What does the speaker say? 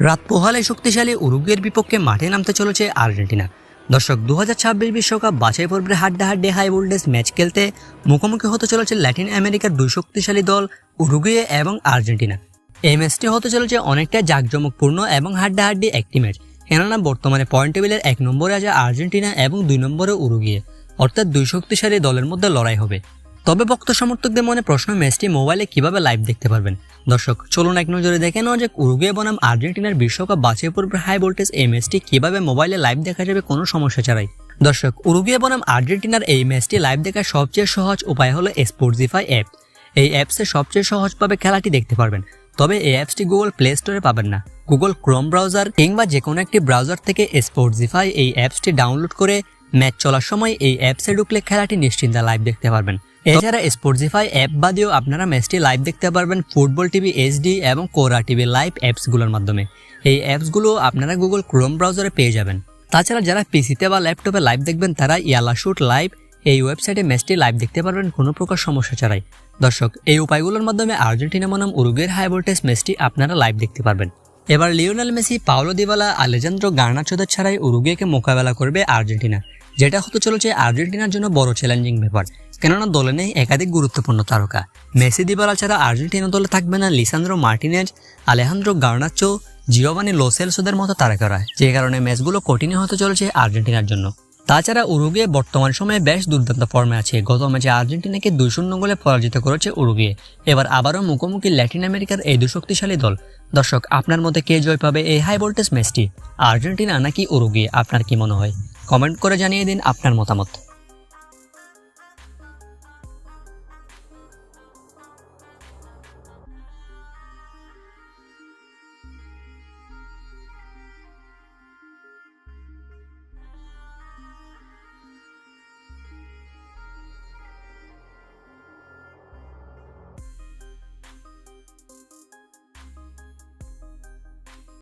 রাত পোহালে শক্তিশালী উরুগুয়ের বিপক্ষে মাঠে নামতে চলেছে আর্জেন্টিনা। দর্শক দু হাজার বিশ্বকাপ বাছাই পর্বের হাড্ডাহাড্ডি হাই ভোল্টেজ ম্যাচ খেলতে মুখোমুখি হতে চলেছে ল্যাটিন আমেরিকার দুই শক্তিশালী দল, উরুগুয়ে এবং আর্জেন্টিনা। এই ম্যাচটি হতে চলেছে অনেকটা জাঁকজমকপূর্ণ এবং হাড্ডাহাড্ডি একটি ম্যাচ। কেননা, বর্তমানে পয়েন্ট টেবিলের এক নম্বরে আছে আর্জেন্টিনা এবং দুই নম্বরে উরুগুয়ে। অর্থাৎ দুই শক্তিশালী দলের মধ্যে লড়াই হবে। তবে ভক্ত সমর্থকদের মনে প্রশ্ন ম্যাচটি মোবাইলে কীভাবে লাইভ দেখতে পারবেন? দর্শক, চলুন এক নজরে দেখে নেওয়া যে উরুগুয়ে বনাম আর্জেন্টিনার বিশ্বকাপ বাছাই পূর্বের হাই ভোল্টেজ এই ম্যাচটি কীভাবে মোবাইলে লাইভ দেখা যাবে কোনো সমস্যা ছাড়াই। দর্শক, উরুগুয়ে বনাম আর্জেন্টিনার এই ম্যাচটি লাইভ দেখার সবচেয়ে সহজ উপায় হলো স্পোর্টজিফাই অ্যাপ এই অ্যাপসে সবচেয়ে সহজভাবে খেলাটি দেখতে পারবেন। তবে এই অ্যাপসটি গুগল প্লে স্টোরে পাবেন না। গুগল ক্রোম ব্রাউজার কিংবা যে কোনো একটি ব্রাউজার থেকে স্পোর্টজিফাই এই অ্যাপসটি ডাউনলোড করে ম্যাচ চলার সময় এই অ্যাপসে ঢুকলে খেলাটি নিশ্চিন্তে লাইভ দেখতে পারবেন। এছাড়া স্পোর্টজিফাই অ্যাপ বাদেও আপনারা ম্যাচটি লাইভ দেখতে পারবেন ফুটবল টিভি এইচডি এবং কোরা টিভি লাইভ অ্যাপসগুলোর মাধ্যমে। এই অ্যাপসগুলো আপনারা গুগল ক্রোম ব্রাউজারে পেয়ে যাবেন। তাছাড়া যারা পিসিতে বা ল্যাপটপে লাইভ দেখবেন, তারা ইয়ালা শুট লাইভ এই ওয়েবসাইটে ম্যাচটি লাইভ দেখতে পারবেন, কোনো প্রকার সমস্যা ছাড়াই। দর্শক, এই উপায়গুলোর মাধ্যমে আর্জেন্টিনা বনাম উরুগের হাই ভোল্টেজ ম্যাচটি আপনারা লাইভ দেখতে পারবেন। এবার Lionel Messi, Paulo Dybala, Alejandro গার্নাচোদের ছাড়াই উরুগুয়েকে মোকাবেলা করবে আর্জেন্টিনা, যেটা হতে চলেছে আর্জেন্টিনার জন্য বড় চ্যালেঞ্জিং ব্যাপার। কেননা দলে নেই একাধিক গুরুত্বপূর্ণ তারকা। মেসি, দিবালা ছাড়া আর্জেন্টিনা দলে থাকবে না Lisandro Martinez, Alejandro Garnacho Giovani লোসেলসোদের মতো তারকারা যে কারণে ম্যাচগুলো কঠিনই হতে চলেছে আর্জেন্টিনার জন্য। তাছাড়া উরুগুয়ে বর্তমান সময়ে বেশ দুর্দান্ত ফর্মে আছে। গত ম্যাচে আর্জেন্টিনাকে দুই শূন্য গোলে পরাজিত করেছে উরুগুয়ে। এবার আবারও মুখোমুখি ল্যাটিন আমেরিকার এই দু শক্তিশালী দল। দর্শক, আপনার মধ্যে কে জয় পাবে এই হাই ভোল্টেজ ম্যাচটি? আর্জেন্টিনা নাকি উরুগুয়ে? আপনার কি মনে হয়? কমেন্ট করে জানিয়ে দিন আপনার মতামত।